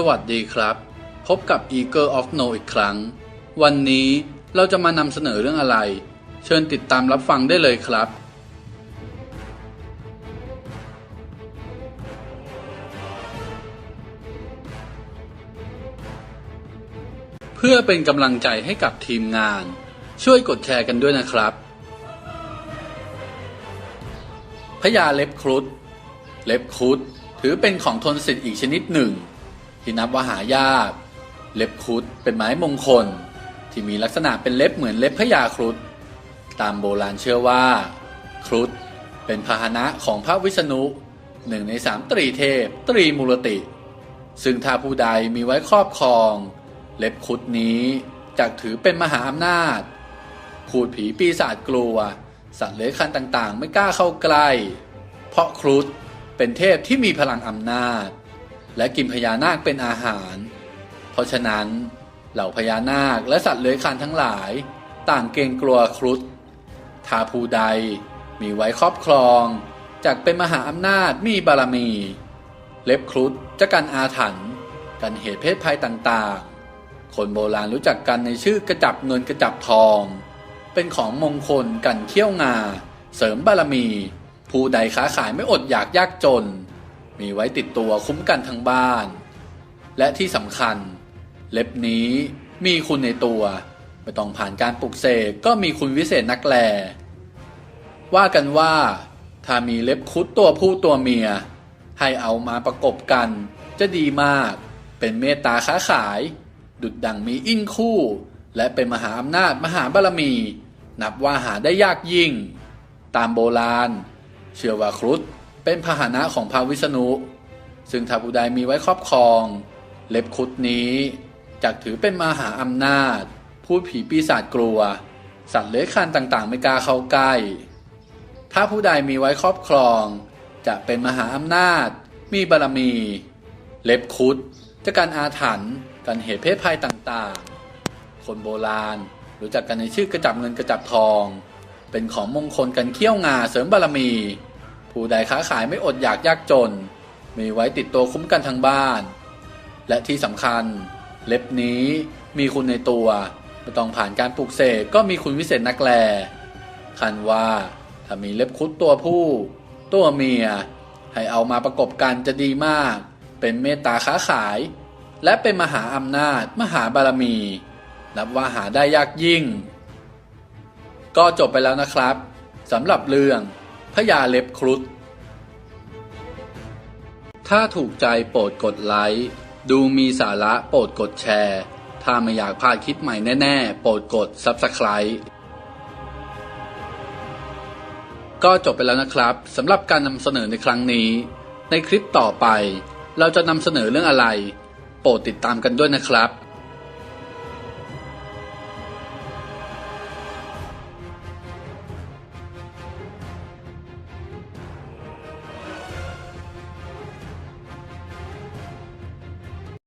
สวัสดีครับ พบกับ Eagle of No อีกครั้ง วันนี้เราจะมานำเสนอเรื่องอะไร เชิญติดตามรับฟังได้เลยครับ เพื่อเป็นกำลังใจให้กับทีมงาน ช่วยกดแชร์กันด้วยนะครับ พญาเล็บครุฑเล็บครุฑถือเป็นของทนสิทธิ์อีกชนิดหนึ่ง ที่นับว่าหายาก เล็บครุฑเป็นไม้มงคล ที่มีลักษณะเป็นเล็บเหมือนเล็บพญาครุฑตามโบราณเชื่อว่า ครุฑเป็นพาหนะของพระวิษณุหนึ่งในสามตรีเทพ ตรีมูลติ ซึ่งถ้าผู้ใดมีไว้ครอบครอง เล็บครุฑนี้จักถือเป็นมหาอำนาจ พูดผีปีศาจกลัว สัตว์เลื้อยคลานต่างๆ ไม่กล้าเข้าใกล้ เพราะครุฑเป็นเทพที่มีพลังอำนาจ และกินพญานาคเป็นอาหาร เพราะฉะนั้นเหล่าพญานาคและสัตว์เลื้อยคลานทั้งหลาย ต่างเกรงกลัวครุฑถ้าผู้ใดมีไว้ครอบครองจักเป็นมหาอำนาจมีบารมี เล็บครุฑจะกันอาถรรพ์กันเหตุเพศภัยต่างๆ คนโบราณรู้จักกันในชื่อกระจับเงินกระจับทอง เป็นของมงคลกันเขี้ยวงา เสริมบารมี ผู้ใดค้าขายไม่อดอยากยากจน มีไว้ติดตัวคุ้มกันทั้งบ้าน และที่สำคัญ เล็บนี้มีคุณในตัว ไม่ต้องผ่านการปลุกเสกก็มีคุณวิเศษนักแล ว่ากันว่า ถ้ามีเล็บคุดตัวผู้ตัวเมีย ให้เอามาประกบกัน จะดีมาก เป็นเมตตาค้าขาย ดุดดังมีอิ่งคู่ และเป็นมหาอำนาจมหาบารมี นับว่าหาได้ยากยิ่ง ตามโบราณ เชื่อว่าครุฑ เป็นพาหนะของพระวิษณุ ซึ่งถ้าผู้ใดมีไว้ครอบครอง เล็บครุฑนี้จักถือเป็นมหาอำนาจ พูดผีปีศาจกลัว สัตว์เลื้อยคลานต่างๆ ไม่กล้าเข้าใกล้ ถ้าผู้ใดมีไว้ครอบครอง จะเป็นมหาอำนาจ มีบารมี เล็บคุดจะการอาถรรพ์กันเหตุเพศภัยต่างๆ คนโบราณรู้จักกันในชื่อกระจับเงินกระจับทอง เป็นของมงคลกันเขี้ยวงาเสริมบารมี ผู้ใดค้าขายไม่อดอยากยากจน มีไว้ติดตัวคุ้มกันทั้งบ้าน และที่สำคัญ เล็บนี้มีคุณในตัวไม่ต้องผ่านการปลูกเสกก็มีคุณวิเศษนักแล คันว่า ถ้ามีเล็บคุดตัวผู้ ตัวเมีย ให้เอามาประกบกันจะดีมาก เป็นเมตตาค้าขาย และเป็นมหาอำนาจ มหาบารมี นับว่าหาได้ยากยิ่ง ก็จบไปแล้วนะครับสำหรับเรื่อง พญาเล็บครุฑถ้าถูกใจโปรดกดไลค์ ดูมีสาระโปรดกดแชร์ ถ้าไม่อยากพลาดคลิปใหม่แน่ๆ โปรดกด Subscribe ก็จบไปแล้วนะครับสำหรับการนำเสนอในครั้งนี้ ในคลิปต่อไป เราจะนำเสนอเรื่องอะไร โปรดติดตามกันด้วยนะครับ